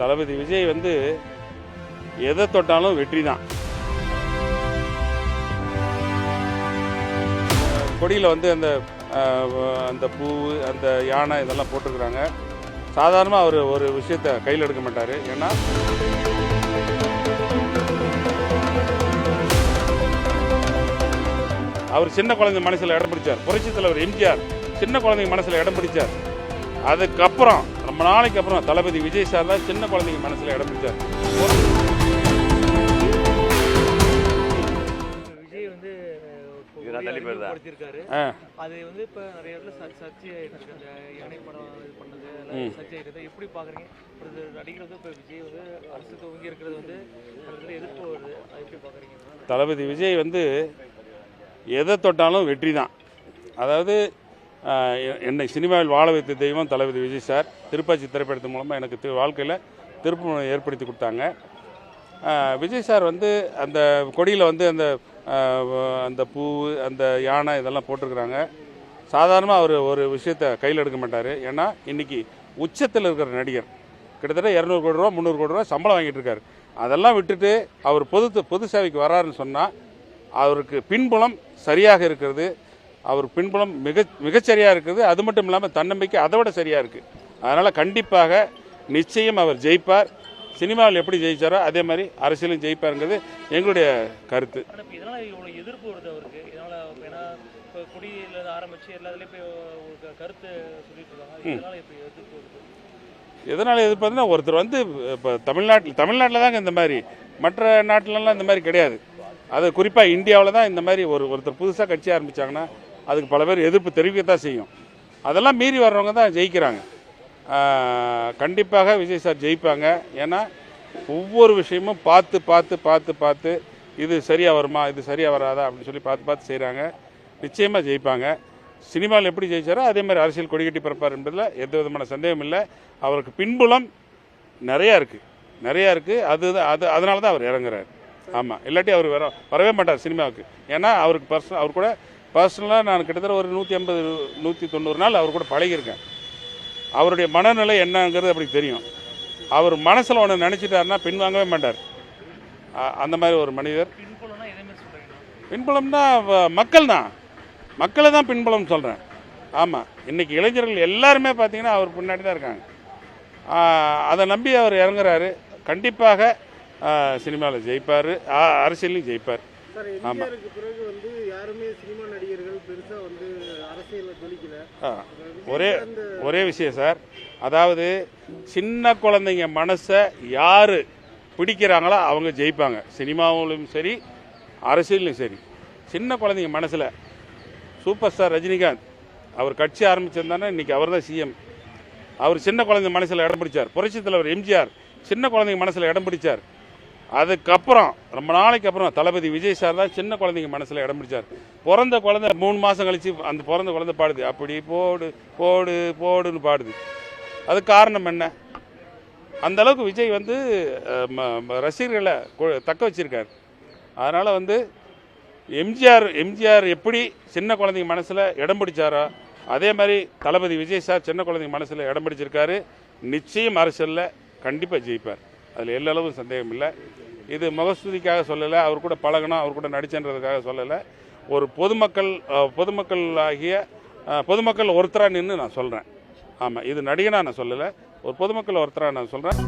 தளபதி விஜய் வந்து எதை தொட்டாலும் வெற்றி தான் கொடியில் வந்து அந்த அந்த பூ அந்த யானை இதெல்லாம் போட்டிருக்கிறாங்க. சாதாரணமாக அவர் ஒரு விஷயத்தை கையில் எடுக்க மாட்டார். ஏன்னா அவர் சின்ன குழந்தை மனசில் இடம் பிடிச்சார். புரட்சி தலைவர் எம்ஜிஆர் சின்ன குழந்தைங்க மனசில் இடம் பிடிச்சார். அதுக்கப்புறம் ரொம்ப நாளைக்கு அப்புறம் தளபதி விஜய் சார் தான் சின்ன குழந்தைங்க மனசில் இடம் பிடிச்சார். தளபதி விஜய் வந்து எதை தொட்டாலும் வெற்றி தான். அதாவது என்னை சினிமாவில் வாழ வைத்த தெய்வம் தளபதி விஜய் சார். திருப்பாச்சி திரைப்படத்தின் மூலமாக எனக்கு வாழ்க்கையில் திருப்பம் ஏற்படுத்தி கொடுத்தாங்க. விஜய் சார் வந்து அந்த கொடியில் வந்து அந்த அந்த பூ அந்த யானை இதெல்லாம் போட்டிருக்கிறாங்க. சாதாரணமாக அவர் ஒரு விஷயத்தை கையில் எடுக்க மாட்டார். ஏன்னா இன்றைக்கி உச்சத்தில் இருக்கிற நடிகர் கிட்டத்தட்ட இரநூறு கோடி ரூபா முந்நூறு கோடி ரூபா சம்பளம் வாங்கிட்டு இருக்காரு. அதெல்லாம் விட்டுட்டு அவர் பொது பொது சேவைக்கு வராருன்னு சொன்னால் அவருக்கு பின்புலம் சரியாக இருக்கிறது. அவர் பின்புலம் மிக மிகச்சரியாக இருக்குது. அது மட்டும் இல்லாமல் தன்னம்பிக்கை அதை விட சரியாக இருக்குது அதனால் கண்டிப்பாக நிச்சயம் அவர் ஜெயிப்பார். சினிமாவில் எப்படி ஜெயிச்சாரோ அதே மாதிரி அரசியலும் ஜெயிப்பாருங்கிறது எங்களுடைய கருத்து. எதனால் எதிர்பார்த்தா ஒருத்தர் வந்து இப்போ தமிழ்நாட்டில் தமிழ்நாட்டில் தாங்க இந்த மாதிரி. மற்ற நாட்டிலலாம் இந்த மாதிரி கிடையாது. அது குறிப்பாக இந்தியாவில் தான் இந்த மாதிரி ஒரு ஒருத்தர் புதுசாக கட்சி ஆரம்பித்தாங்கன்னா அதுக்கு பல பேர் எதிர்ப்பு தெரிவிக்கத்தான் செய்யும். அதெல்லாம் மீறி வர்றவங்க தான் ஜெயிக்கிறாங்க. கண்டிப்பாக விஜய் சார் ஜெயிப்பாங்க. ஏன்னா ஒவ்வொரு விஷயமும் பார்த்து பார்த்து பார்த்து பார்த்து இது சரியாக வருமா இது சரியாக வராதா அப்படின்னு சொல்லி பார்த்து பார்த்து செய்கிறாங்க நிச்சயமாக ஜெயிப்பாங்க. சினிமாவில் எப்படி ஜெயிச்சாரோ அதே மாதிரி அரசியல் கொடிகட்டி பிறப்பார் என்பதில் எந்த விதமான சந்தேகம் இல்லை. அவருக்கு பின்புலம் நிறையா இருக்குது நிறையா இருக்குது அது அது அதனால தான் அவர் இறங்குறாரு. ஆமாம் இல்லாட்டி அவர் வர வரவே மாட்டார் சினிமாவுக்கு. ஏன்னா அவருக்கு பர்சனல் அவர் கூட பர்சனலாக நான் கிட்டத்தட்ட ஒரு நூற்றி ஐம்பது நூற்றி தொண்ணூறு நாள் அவர் கூட பழகியிருக்கேன். அவருடைய மனநிலை என்னங்கிறது அப்படி தெரியும். அவர் மனசில் ஒன்று நினச்சிட்டாருன்னா பின்வாங்கவே மாட்டார். அந்த மாதிரி ஒரு மனிதர். பின்புலம்னா மக்கள் தான். மக்களை தான் பின்புலம் சொல்கிறேன் ஆமாம் இன்றைக்கி இளைஞர்கள் எல்லாருமே பார்த்தீங்கன்னா அவர் பின்னாடி தான் இருக்காங்க. அதை நம்பி அவர் இறங்குறாரு. கண்டிப்பாக சினிமாவில் ஜெயிப்பார். அரசியலையும் ஜெயிப்பார். சார் யாருமே சினிமா நடிகர்கள் பெருசா வந்து அரசியல்ல ஜொலிக்கல. ஒரே ஒரே விஷயம் சார். அதாவது சின்ன குழந்தைங்க மனசை யார் பிடிக்கிறாங்களோ அவங்க ஜெயிப்பாங்க. சினிமாவிலும் சரி அரசியலும் சரி. சின்ன குழந்தைங்க மனசில் சூப்பர் ஸ்டார் ரஜினிகாந்த் அவர் கட்சி ஆரம்பிச்சிருந்தானே இன்னைக்கு அவர் தான் சிஎம் அவர் சின்ன குழந்தை மனசில் இடம் பிடிச்சார். புரட்சி தலைவர் எம்ஜிஆர் சின்ன குழந்தைங்க மனசில் இடம் பிடிச்சார். அதுக்கப்புறம் ரொம்ப நாளைக்கு அப்புறம் தளபதி விஜய் சார் தான் சின்ன குழந்தைங்க மனசில் இடம் பிடிச்சார். பிறந்த குழந்தை மூணு மாதம் கழித்து அந்த பிறந்த குழந்தை பாடுது. அப்படி போடு போடு போடுன்னு பாடுது. அது காரணம் என்ன? அந்த அளவுக்கு விஜய் வந்து ம- ரசிகர்களை தக்க வச்சிருக்கார். அதனால் வந்து எம்ஜிஆர் எம்ஜிஆர் எப்படி சின்ன குழந்தைங்க மனசில் இடம் பிடிச்சாரோ அதே மாதிரி தளபதி விஜய் சார் சின்ன குழந்தைங்க மனசில் இடம் பிடிச்சிருக்காரு. நிச்சயம் அரசியலில் கண்டிப்பாக ஜெயிப்பார். அதில் எல்லா சந்தேகம் இல்லை. இது முகஸ்துதிக்காக சொல்லலை அவர் கூட பழகணும் அவர் கூட நடிச்சன்றதுக்காக சொல்லலை. ஒரு பொதுமக்கள் பொதுமக்கள் ஆகிய பொதுமக்கள் ஒருத்தராக நின்று நான் சொல்கிறேன் ஆமாம் இது நடிகனாக நான் சொல்லலை ஒரு பொதுமக்கள் ஒருத்தராக நான் சொல்கிறேன்